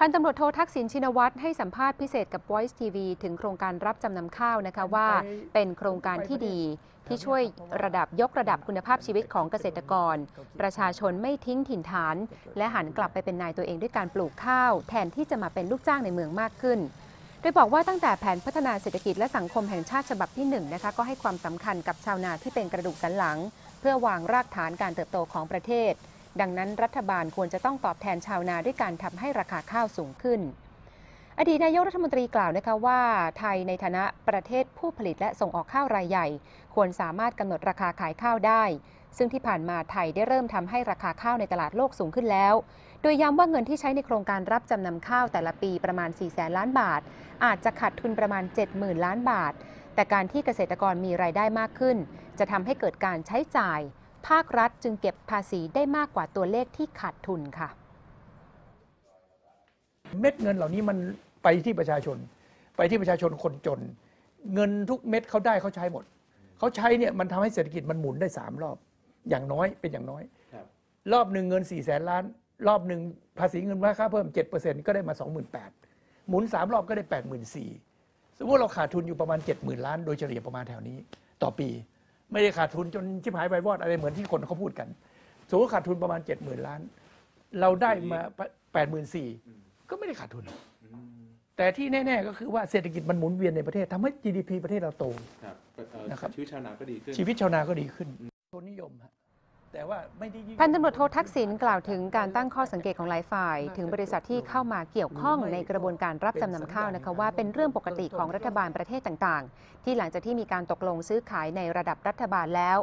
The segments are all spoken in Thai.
พันตำรวจโททักษิณชินวัตรให้สัมภาษณ์พิเศษกับ Voice TV ถึงโครงการรับจำนำข้าวนะคะว่าเป็นโครงการที่ดีที่ช่วยระดับยกระดับคุณภาพชีวิตของเกษตรกร ประชาชนไม่ทิ้งถิ่นฐาน และหันกลับไปเป็นนายตัวเองด้วยการปลูกข้าว แทนที่จะมาเป็นลูกจ้างในเมืองมากขึ้น โดยบอกว่าตั้งแต่แผนพัฒนาเศรษฐกิจและสังคมแห่งชาติฉบับที่1นงนะคะก็ให้ความสำคัญกับชาวนาที่เป็นกระดูกสันหลัง เพื่อวางรากฐานการเติบโตของประเทศ ดังนั้นรัฐบาลควรจะต้องตอบแทนชาวนาด้วยการทำให้ราคาข้าวสูงขึ้น อดีตนายกรัฐมนตรีกล่าวนะคะว่า ไทยในฐานะประเทศผู้ผลิตและส่งออกข้าวรายใหญ่ ควรสามารถกำหนดราคาขายข้าวได้ ซึ่งที่ผ่านมาไทยได้เริ่มทำให้ราคาข้าวในตลาดโลกสูงขึ้นแล้ว โดยย้ำว่าเงินที่ใช้ในโครงการรับจำนำข้าวแต่ละปีประมาณ4แสนล้านบาท อาจจะขาดทุนประมาณ 70,000 ล้านบาท แต่การที่เกษตรกรมีรายได้มากขึ้น จะทำให้เกิดการใช้จ่าย ภาครัฐจึงเก็บภาษีได้มากกว่าตัวเลขที่ขาดทุนค่ะ เม็ดเงินเหล่านี้มันไปที่ประชาชน ไปที่ประชาชนคนจน เงินทุกเม็ดเขาได้เขาใช้หมด เขาใช้เนี่ยมันทำให้เศรษฐกิจมันหมุนได้สามรอบ อย่างน้อยเป็นอย่างน้อยครับรอบหนึ่งเงิน4ี่แสนล้าน รอบหนึ่งภาษีเงินมูลค่าเพิ่ม 7%ก็ได้มา 28,000หมุน 3 รอบก็ได้ 84,000สมมติเราขาดทุนอยู่ประมาณ 70,000 ล้าน โดยเฉลี่ยประมาณแถวนี้ต่อปี ไม่ได้ขาดทุนจนชิบหายไปวอดอะไรเหมือนที่คนเขาพูดกันสมมติขาดทุนประมาณ 70,000 ล้าน เราได้มา84,000ก็ไม่ได้ขาดทุน แต่ที่แน่ ๆ ก็คือว่าเศรษฐกิจมันหมุนเวียนในประเทศทำให้ GDP ประเทศเราโต ครับเอ่อนะครับ ชีวิตชาวนาก็ดีขึ้น ชีวิตชาวนาก็ดีขึ้นชนนิยมฮะ พันตำรวจโททักษิณกล่าวถึงการตั้งข้อสังเกตของหลายฝ่าย ถึงบริษัทที่เข้ามาเกี่ยวข้องในกระบวนการรับจำนำข้าวนะคะว่าเป็นเรื่องปกติของรัฐบาลประเทศต่างๆ ที่หลังจากที่มีการตกลงซื้อขายในระดับรัฐบาลแล้ว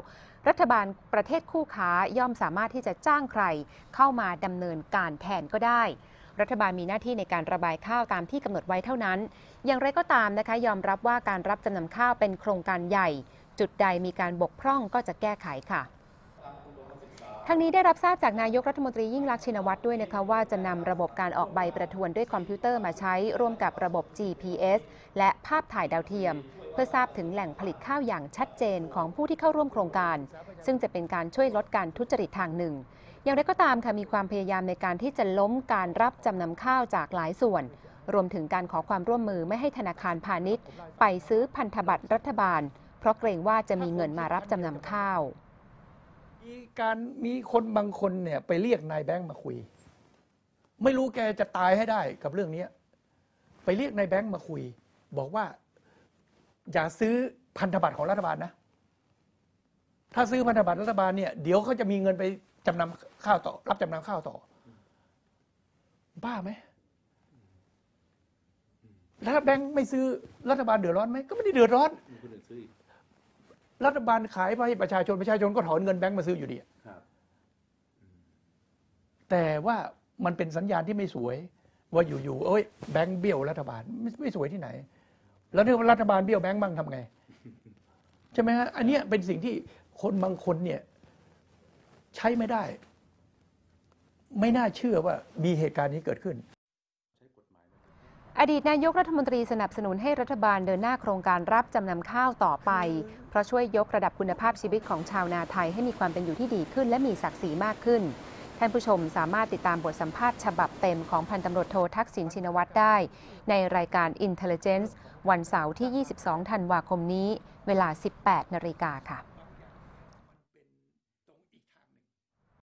รัฐบาลประเทศคู่ค้าย่อมสามารถที่จะจ้างใคร เข้ามาดำเนินการแทนก็ได้รัฐบาลมีหน้าที่ในการระบายข้าวตามที่กำหนดไว้เท่านั้น อย่างไรก็ตามนะคะ ยอมรับว่าการรับจำนำข้าวเป็นโครงการใหญ่ จุดใดมีการบกพร่องก็จะแก้ไขค่ะ ทั้งนี้ได้รับทราบจากนายกรัฐมนตรียิ่งลักษณ์ชินวัตรด้วยนะคะว่าจะนำระบบการออกใบประทวนด้วยคอมพิวเตอร์มาใช้ร่วมกับระบบ GPS และภาพถ่ายดาวเทียม เพื่อทราบถึงแหล่งผลิตข้าวอย่างชัดเจนของผู้ที่เข้าร่วมโครงการ ซึ่งจะเป็นการช่วยลดการทุจริตทางหนึ่ง อย่างไรก็ตามค่ะมีความพยายามในการที่จะล้มการรับจำนำข้าวจากหลายส่วน รวมถึงการขอความร่วมมือไม่ให้ธนาคารพาณิชย์ ไปซื้อพันธบัตรรัฐบาล เพราะเกรงว่าจะมีเงินมารับจำนำข้าว มีการมีคนบางคนเนี่ยไปเรียกนายแบงค์มาคุย ไม่รู้แกจะตายให้ได้กับเรื่องนี้ไปเรียกนายแบงค์มาคุย บอกว่า อย่าซื้อพันธบัตรของรัฐบาลนะ ถ้าซื้อพันธบัตรรัฐบาลเนี่ยเดี๋ยวเขาจะมีเงินไปจำนำข้าวต่อ รับจำนำข้าวต่อ บ้าไหมแล้วแบงค์ไม่ซื้อรัฐบาลเดือดร้อนไหมก็ไม่ได้เดือดร้อน รัฐบาลขายไปให้ประชาชนประชาชนก็ถอนเงินแบงค์มาซื้ออยู่ดี ครับแต่ว่ามันเป็นสัญญาณที่ไม่สวย ว่าอยู่ๆเอ้ยแบงค์เบี้ยวรัฐบาลไม่ไม่สวยที่ไหน แล้วถ้ารัฐบาลเบี้ยวแบงค์บ้างทำไง ใช่ไหมฮะอันเนี้ยเป็นสิ่งที่คนบางคนเนี่ย ใช้ไม่ได้ ไม่น่าเชื่อว่ามีเหตุการณ์นี้เกิดขึ้น อดีตนายกรัฐมนตรีสนับสนุนให้รัฐบาลเดินหน้าโครงการรับจำนำข้าวต่อไป เพราะช่วยยกระดับคุณภาพชีวิตของชาวนาไทยให้มีความเป็นอยู่ที่ดีขึ้น และมีศักดิ์ศรีมากขึ้น ท่านผู้ชมสามารถติดตามบทสัมภาษณ์ฉบับเต็มของพันตำรวจโททักษิณชินวัตรได้ ในรายการ Intelligence วันเสาร์ที่ 22 ธันวาคมนี้ เวลา 18 นาฬิกาค่ะ